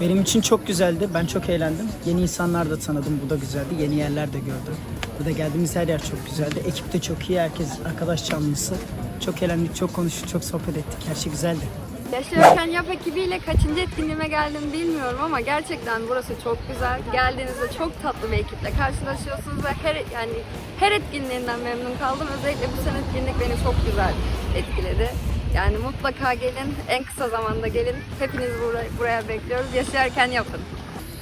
Benim için çok güzeldi. Ben çok eğlendim. Yeni insanlar da tanıdım. Bu da güzeldi. Yeni yerler de gördüm. Burada geldiğimiz her yer çok güzeldi. Ekip de çok iyi. Herkes arkadaş canlısı. Çok eğlendik, çok konuştuk, çok sohbet ettik. Her şey güzeldi. Yaşıyorken Yap ekibiyle kaçıncı etkinliğime geldim bilmiyorum ama gerçekten burası çok güzel. Geldiğinizde çok tatlı bir ekiple karşılaşıyorsunuz ve her yani her etkinliğinden memnun kaldım. Özellikle bu sene etkinlik beni çok güzel etkiledi. Yani mutlaka gelin, en kısa zamanda gelin. Hepinizi buraya, buraya bekliyoruz. Yaşarken yapın.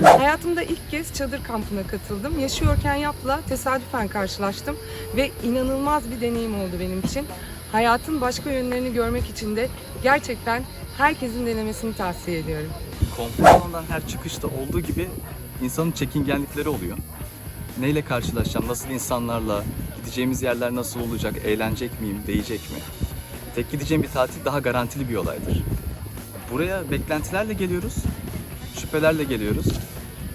Hayatımda ilk kez çadır kampına katıldım. Yaşıyorken Yap'la tesadüfen karşılaştım ve inanılmaz bir deneyim oldu benim için. Hayatın başka yönlerini görmek için de gerçekten herkesin denemesini tavsiye ediyorum. konfor alanından her çıkışta olduğu gibi insanın çekingenlikleri oluyor. Neyle karşılaşacağım, nasıl insanlarla, gideceğimiz yerler nasıl olacak, eğlenecek miyim, değecek mi? Tek gideceğim bir tatil daha garantili bir olaydır. Buraya beklentilerle geliyoruz, şüphelerle geliyoruz.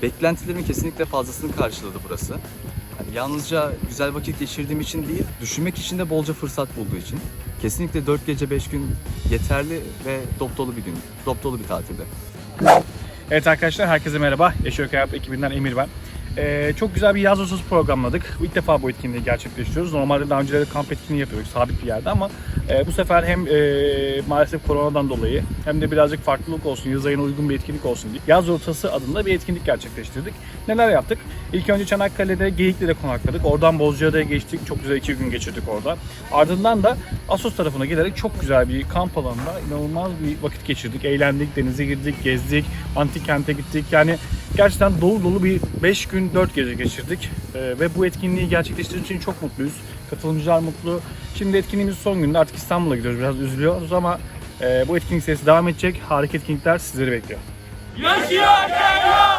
Beklentilerimin kesinlikle fazlasını karşıladı burası. Yani yalnızca güzel vakit geçirdiğim için değil, düşünmek için de bolca fırsat bulduğu için. Kesinlikle 4 gece 5 gün yeterli ve dop dolu bir gün, dop dolu bir tatilde. Evet arkadaşlar herkese merhaba. Yaşıyor Hayat ekibinden Emir ben. Ee, çok güzel bir yaz otası programladık. İlk defa bu etkinliği gerçekleştiriyoruz. Normalde daha önceleri kamp etkinliği yapıyorduk sabit bir yerde ama e, bu sefer hem e, maalesef koronadan dolayı hem de birazcık farklılık olsun, yaz ayına uygun bir etkinlik olsun diye yaz rotası adında bir etkinlik gerçekleştirdik. Neler yaptık? İlk önce Çanakkale'de Geyikli'de konakladık. Oradan Bozcaada'ya geçtik. Çok güzel iki gün geçirdik orada. Ardından da Assos tarafına giderek çok güzel bir kamp alanında inanılmaz bir vakit geçirdik. Eğlendik, denize girdik, gezdik, antik kente gittik. Yani gerçekten dolu dolu bir 5 gün 4 gece geçirdik. Ee, ve bu etkinliği gerçekleştirdiğimiz için çok mutluyuz. Katılımcılar mutlu. Şimdi etkinliğimizin son gününde artık İstanbul'a gidiyoruz. Biraz üzülüyoruz ama e, bu etkinlik serisi devam edecek. Harika etkinlikler sizleri bekliyor. Yaşıyorken yok!